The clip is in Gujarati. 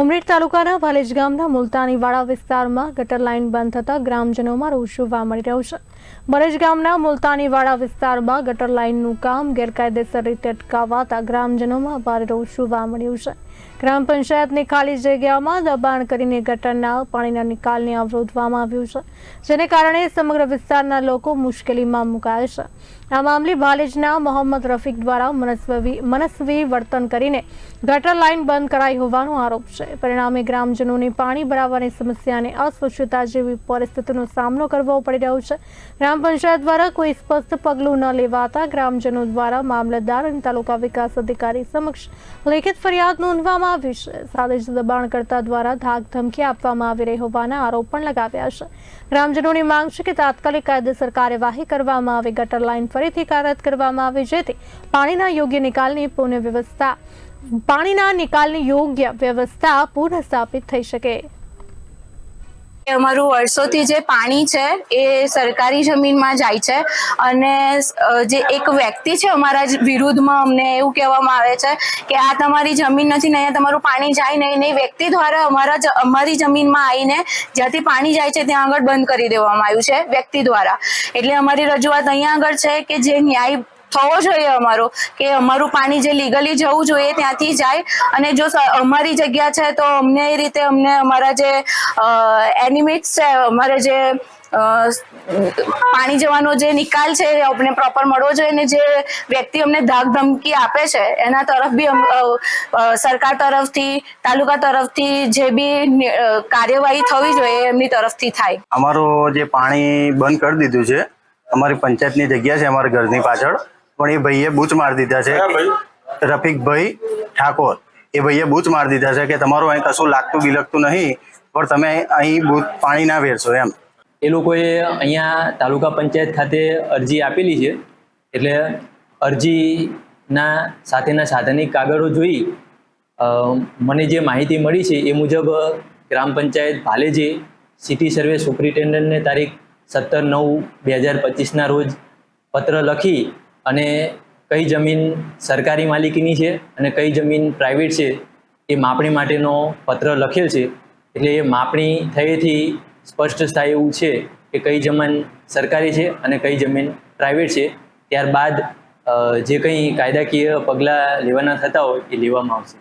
ઉમરેઠ તાલુકાના ભાલેજ ગામના મુલતાનીવાડા વિસ્તારમાં ગટર લાઇન બંધ થતાં ગ્રામજનોમાં રોષ જોવા મળી રહ્યો છે. ભરેજ ગામના મુલતાનીવાડા વિસ્તારમાં ગટર લાઇનનું કામ ગેરકાયદેસર રીતે અટકાવાતા ગ્રામજનોમાં ભારે રોષ જોવા મળ્યું છે. ગ્રામ પંચાયતની ખાલી જગ્યામાં દબાણ કરીને ગટરના પાણીના નિકાલને અવરોધવામાં આવ્યું છે, જેને કારણે સમગ્ર વિસ્તારના લોકો મુશ્કેલીમાં મુકાયા છે. આ મામલે ભાલેજના મોહમ્મદ રફીક દ્વારા મનસ્વી મનસ્વી વર્તન કરીને ગટર લાઇન બંધ કરાઈ હોવાનો આરોપ છે. પરિણામે ગ્રામજનોને પાણી ભરાવાની સમસ્યા અને અસ્વચ્છતા જેવી પરિસ્થિતિનો સામનો કરવો પડી રહ્યો છે. ગ્રામ પંચાયત દ્વારા કોઈ સ્પષ્ટ પગલું ન લેવાતા ગ્રામજનો દ્વારા મામલતદાર અને તાલુકા વિકાસ અધિકારી સમક્ષ લેખિત ફરિયાદ નોંધવામાં આવી છે. સાથે જ દબાણકર્તા દ્વારા ધાક ધમકી આપવામાં આવી રહી હોવાના આરોપ પણ લગાવ્યા છે. ગ્રામજનોની માંગ છે કે તાત્કાલિક કાયદેસર કાર્યવાહી કરવામાં આવે. ગટર લાઇન ફરીથી કાર્યરત કરવામાં આવે, જેથી પાણીના યોગ્ય નિકાલની પુનઃ વ્યવસ્થા પાણીના નિકાલની યોગ્ય વ્યવસ્થા પુનઃ સ્થાપિત થઈ શકે. અમારું વર્ષોથી જે પાણી છે એ સરકારી જમીનમાં જાય છે અને જે એક વ્યક્તિ છે અમારા વિરુદ્ધમાં અમને એવું કહેવામાં આવે છે કે આ તમારી જમીન નથી ને તમારું પાણી જાય નહીં ને વ્યક્તિ દ્વારા અમારા અમારી જમીનમાં આવીને જ્યાંથી પાણી જાય છે ત્યાં આગળ બંધ કરી દેવામાં આવ્યું છે વ્યક્તિ દ્વારા. એટલે અમારી રજૂઆત અહીંયા આગળ છે કે જે ન્યાય થવો જોઈએ અમારો, કે અમારું પાણી જે લીગલી જવું જોઈએ ત્યાંથી જાય. અને જો અમારી જગ્યા છે તો અમને એ રીતે અમને અમારા જે એનિમેટ્સ છે, અમારે જે પાણી જવાનો જે નિકાલ છે એ અમને પ્રોપર મળવો જોઈએ અને જે વ્યક્તિ અમને ધાક ધમકી આપે છે, એના તરફ બી સરકાર તરફથી, તાલુકા તરફથી જે બી કાર્યવાહી થવી જોઈએ એમની તરફથી થાય. અમારું જે પાણી બંધ કરી દીધું છે, અમારી પંચાયતની જગ્યા છે અમારા ઘરની પાછળ પણ એ ભાઈએ બૂચ મારી દીધા છે. રફીકભાઈ ઠાકોર. એ ભાઈએ બૂચ મારી દીધા છે કે તમારું અહીં કશું લાગતું બિલકતું નહીં પણ તમે અહીં બૂચ પાણી ના વેરશો એમ. એ લોકોએ અહીંયા તાલુકા પંચાયત ખાતે અરજી આપેલી છે. એટલે અરજીના સાથેના સાધનિક કાગળો જોઈ મને જે માહિતી મળી છે એ મુજબ ગ્રામ પંચાયત ભાલેજે સિટી સર્વે સુપ્રિન્ટેન્ડન્ટને તારીખ સત્તર નવ બે હજાર પચીસના રોજ પત્ર લખી અને કઈ જમીન સરકારી માલિકીની છે અને કઈ જમીન પ્રાઇવેટ છે, એ માપણી માટેનો પત્ર લખેલ છે. એટલે એ માપણી થયેથી સ્પષ્ટ થાય એવું છે કે કઈ જમીન સરકારી છે અને કઈ જમીન પ્રાઇવેટ છે. ત્યારબાદ જે કંઈ કાયદાકીય પગલાં લેવાના થતા હોય એ લેવામાં આવશે.